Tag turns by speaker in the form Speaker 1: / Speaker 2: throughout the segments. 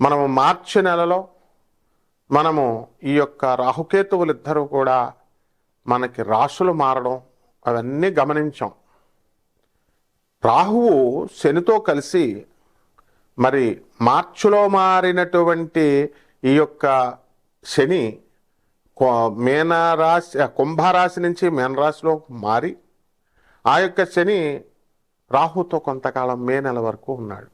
Speaker 1: మనము మార్చి నెలలో మనము ఈ యొక్క రాహుకేతువులు ఇద్దరూ కూడా మనకి రాశులు మారడం అవన్నీ గమనించాం. రాహువు శనితో కలిసి మరి మార్చిలో మారినటువంటి ఈ యొక్క శని మీనరాశి కుంభరాశి నుంచి మీనరాశిలో మారి ఆ యొక్క శని రాహుతో కొంతకాలం మే నెల వరకు ఉన్నాడు.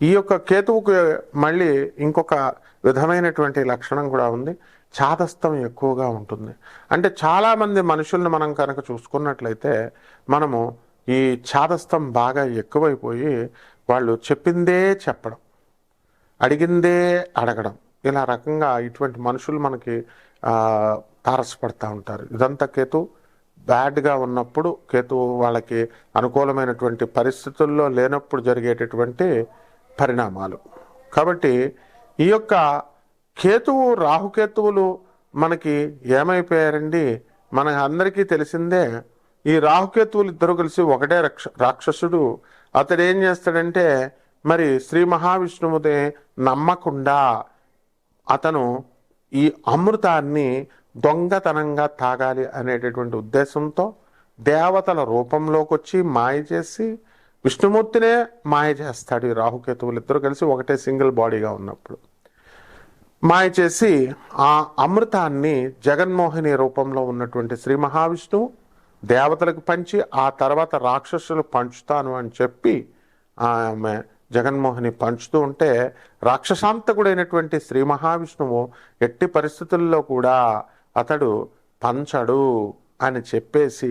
Speaker 1: ఈ యొక్క కేతువుకు మళ్ళీ ఇంకొక విధమైనటువంటి లక్షణం కూడా ఉంది. చాదస్తం ఎక్కువగా ఉంటుంది. అంటే చాలామంది మనుషుల్ని మనం కనుక చూసుకున్నట్లయితే మనము ఈ చాదస్తం బాగా ఎక్కువైపోయి వాళ్ళు చెప్పిందే చెప్పడం అడిగిందే అడగడం ఇలా రకంగా ఇటువంటి మనుషులు మనకి తారసపడతా ఉంటారు. ఇదంతా కేతు బ్యాడ్గా ఉన్నప్పుడు కేతు వాళ్ళకి అనుకూలమైనటువంటి పరిస్థితుల్లో లేనప్పుడు జరిగేటటువంటి పరిణామాలు. కాబట్టి ఈ యొక్క కేతువు రాహుకేతువులు మనకి ఏమైపోయారండి? మన అందరికీ తెలిసిందే ఈ రాహుకేతువులు ఇద్దరు కలిసి ఒకటే రక్ష రాక్షసుడు. అతడు ఏం చేస్తాడంటే మరి శ్రీ మహావిష్ణువుదే నమ్మకుండా అతను ఈ అమృతాన్ని దొంగతనంగా తాగాలి అనేటటువంటి ఉద్దేశంతో దేవతల రూపంలోకి వచ్చి మాయ చేసి విష్ణుమూర్తినే మాయ చేస్తాడు ఈ రాహుకేతువులు ఇద్దరు కలిసి ఒకటే సింగిల్ బాడీగా ఉన్నప్పుడు. మాయ చేసి ఆ అమృతాన్ని జగన్మోహిని రూపంలో ఉన్నటువంటి శ్రీ మహావిష్ణువు దేవతలకు పంచి ఆ తర్వాత రాక్షసులు పంచుతాను అని చెప్పి ఆమె జగన్మోహిని పంచుతూ ఉంటే రాక్షసాంతకుడైనటువంటి శ్రీ మహావిష్ణువు ఎట్టి పరిస్థితుల్లో కూడా అతడు పంచడు అని చెప్పేసి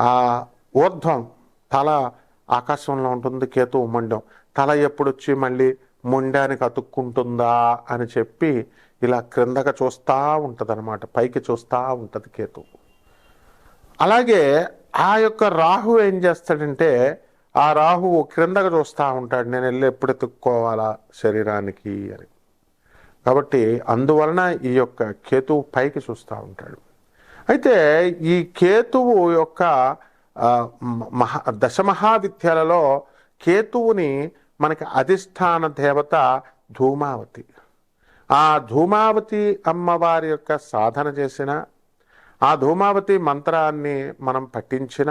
Speaker 1: ఆ ఊర్ధ్వం తల ఆకాశంలో ఉంటుంది కేతు ముండం తల ఎప్పుడొచ్చి మళ్ళీ మొండానికి అతుక్కుంటుందా అని చెప్పి ఇలా క్రిందగా చూస్తూ ఉంటుంది అనమాట పైకి చూస్తూ ఉంటుంది కేతు. అలాగే ఆ యొక్క రాహు ఏం చేస్తాడంటే ఆ రాహువు క్రిందగా చూస్తూ ఉంటాడు నేను వెళ్ళి ఎప్పుడు ఎత్తుక్కోవాలా శరీరానికి అని. కాబట్టి అందువలన ఈ యొక్క కేతువు పైకి చూస్తూ ఉంటాడు. అయితే ఈ కేతువు యొక్క మహా దశమహావిద్యలలో కేతువుని మనకి అధిష్టాన దేవత ధూమావతి. ఆ ధూమావతి అమ్మవారి యొక్క సాధన చేసిన ఆ ధూమావతి మంత్రాన్ని మనం పఠించిన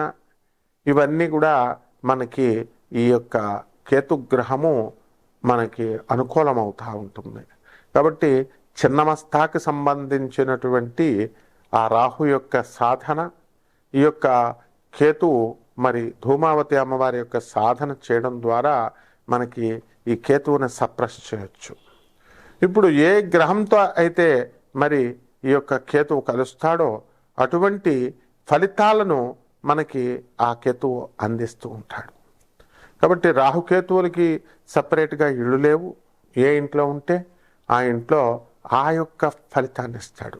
Speaker 1: ఇవన్నీ కూడా మనకి ఈ యొక్క కేతుగ్రహము మనకి అనుకూలమవుతూ ఉంటుంది. కాబట్టి చిన్నమస్తాకి సంబంధించినటువంటి ఆ రాహు యొక్క సాధన ఈ యొక్క కేతువు మరి ధూమావతి అమ్మవారి యొక్క సాధన చేయడం ద్వారా మనకి ఈ కేతువుని సప్రెస్ చేయొచ్చు. ఇప్పుడు ఏ గ్రహంతో అయితే మరి ఈ యొక్క కేతువు కలుస్తాడో అటువంటి ఫలితాలను మనకి ఆ కేతువు అందిస్తూ ఉంటాడు. కాబట్టి రాహుకేతువులకి సపరేట్గా ఇళ్ళు లేవు. ఏ ఇంట్లో ఉంటే ఆ ఇంట్లో ఆ యొక్క ఫలితాన్ని ఇస్తాడు.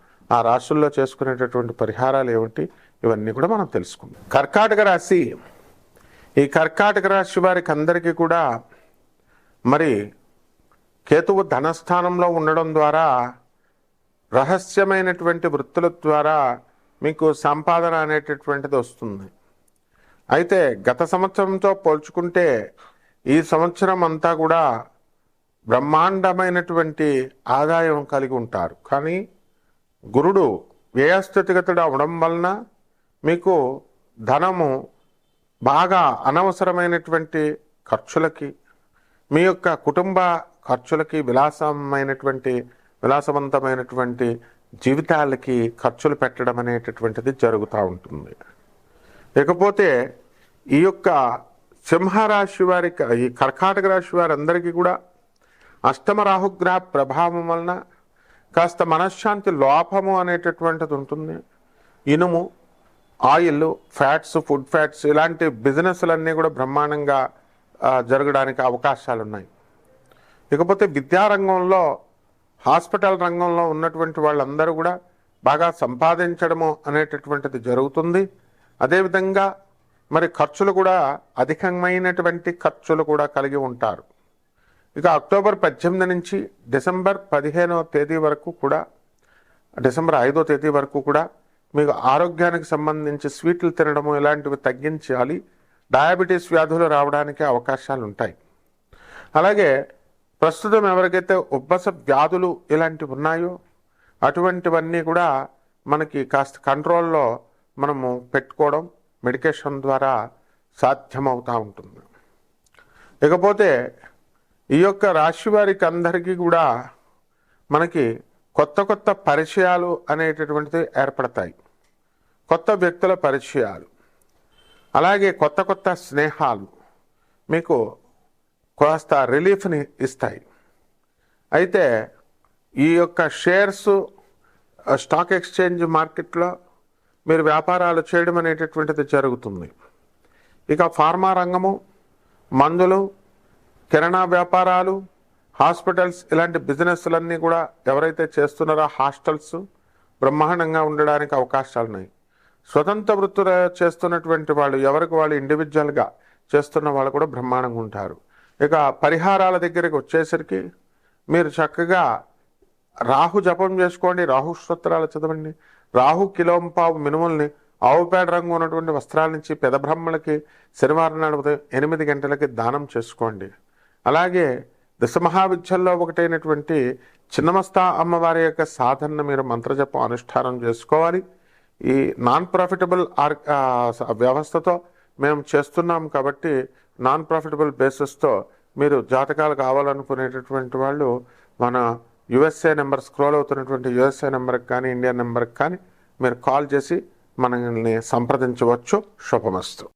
Speaker 1: ఆ రాశుల్లో చేసుకునేటటువంటి పరిహారాలు ఏమిటి? ఇవన్నీ కూడా మనం తెలుసుకుందాం. కర్కాటక రాశి. ఈ కర్కాటక రాశి వారికి అందరికీ కూడా మరి కేతువు ధనస్థానంలో ఉండడం ద్వారా రహస్యమైనటువంటి వృత్తుల ద్వారా మీకు సంపాదన అనేటటువంటిది వస్తుంది. అయితే గత సంవత్సరంతో పోల్చుకుంటే ఈ సంవత్సరం అంతా కూడా బ్రహ్మాండమైనటువంటి ఆదాయం కలిగి ఉంటారు. కానీ గురుడు వ్యయస్థితిగతుడు అవడం వలన మీకు ధనము బాగా అనవసరమైనటువంటి ఖర్చులకి మీ యొక్క కుటుంబ ఖర్చులకి విలాసమైనటువంటి విలాసవంతమైనటువంటి జీవితాలకి ఖర్చులు పెట్టడం అనేటటువంటిది జరుగుతూ ఉంటుంది. ఇకపోతే ఈ యొక్క సింహరాశి వారి ఈ కర్కాటక రాశి వారందరికీ కూడా అష్టమ రాహుగ్రహ ప్రభావం వలన కాస్త మనశ్శాంతి లోపము అనేటటువంటిది ఉంటుంది. ఇనుము ఆయిల్ ఫ్యాట్స్ ఫుడ్ ఫ్యాట్స్ ఇలాంటి బిజినెస్లన్నీ కూడా బ్రహ్మాండంగా జరగడానికి అవకాశాలు ఉన్నాయి ఇకపోతే విద్యారంగంలో హాస్పిటల్ రంగంలో ఉన్నటువంటి వాళ్ళందరూ కూడా బాగా సంపాదించడము అనేటటువంటిది జరుగుతుంది. అదేవిధంగా మరి ఖర్చులు కూడా అధికమైనటువంటి ఖర్చులు కూడా కలిగి ఉంటారు. ఇక అక్టోబర్ పద్దెనిమిది నుంచి డిసెంబర్ పదిహేనవ తేదీ వరకు కూడా డిసెంబర్ ఐదో తేదీ వరకు కూడా మీకు ఆరోగ్యానికి సంబంధించి స్వీట్లు తినడము ఇలాంటివి తగ్గించాలి. డయాబెటీస్ వ్యాధులు రావడానికి అవకాశాలు ఉంటాయి. అలాగే ప్రస్తుతం ఎవరికైతే ఉబ్బస వ్యాధులు ఇలాంటివి ఉన్నాయో అటువంటివన్నీ కూడా మనకి కాస్త కంట్రోల్లో మనము పెట్టుకోవడం మెడికేషన్ ద్వారా సాధ్యమవుతూ ఉంటుంది. ఇకపోతే ఈ యొక్క రాశి వారికి అందరికీ కూడా మనకి కొత్త కొత్త పరిచయాలు అనేటటువంటిది ఏర్పడతాయి. కొత్త వ్యక్తుల పరిచయాలు. అలాగే కొత్త కొత్త స్నేహాలు మీకు కాస్త రిలీఫ్ని ఇస్తాయి. అయితే ఈ యొక్క షేర్స్ స్టాక్ ఎక్స్చేంజ్ మార్కెట్లో మీరు వ్యాపారాలు చేయడం అనేటటువంటిది జరుగుతుంది. ఇక ఫార్మా రంగము మందులు కిరాణా వ్యాపారాలు హాస్పిటల్స్ ఇలాంటి బిజినెస్లన్నీ కూడా ఎవరైతే చేస్తున్నారో హాస్టల్స్ బ్రహ్మాండంగా ఉండడానికి అవకాశాలు ఉన్నాయి. స్వతంత్ర వృత్తులు చేస్తున్నటువంటి వాళ్ళు ఎవరికి వాళ్ళు ఇండివిజువల్గా చేస్తున్న వాళ్ళు కూడా బ్రహ్మాండంగా ఉంటారు. ఇక పరిహారాల దగ్గరికి వచ్చేసరికి మీరు చక్కగా రాహు జపం చేసుకోండి రాహు స్తోత్రాలు చదవండి రాహు కిలోంపావు మినుముల్ని ఆవుపేడ రంగు ఉన్నటువంటి వస్త్రాల నుంచి పెద బ్రహ్మలకి శనివారం నాడు ఉదయం ఎనిమిది గంటలకి దానం చేసుకోండి. అలాగే దశ మహావిద్యల్లో ఒకటైనటువంటి చిన్నమస్తా అమ్మవారి యొక్క సాధనను మీరు మంత్రజపం అనుష్ఠానం చేసుకోవాలి. ఈ నాన్ ప్రాఫిటబుల్ ఆర్ వ్యవస్థతో మేము చేస్తున్నాం కాబట్టి నాన్ ప్రాఫిటబుల్ బేసిస్తో మీరు జాతకాలు కావాలనుకునేటటువంటి వాళ్ళు మన యుఎస్ఏ నెంబర్ స్క్రోల్ అవుతున్నటువంటి యుఎస్ఏ నెంబర్కి కానీ ఇండియా నెంబర్కి కానీ మీరు కాల్ చేసి మనల్ని సంప్రదించవచ్చు. శుభమస్తు.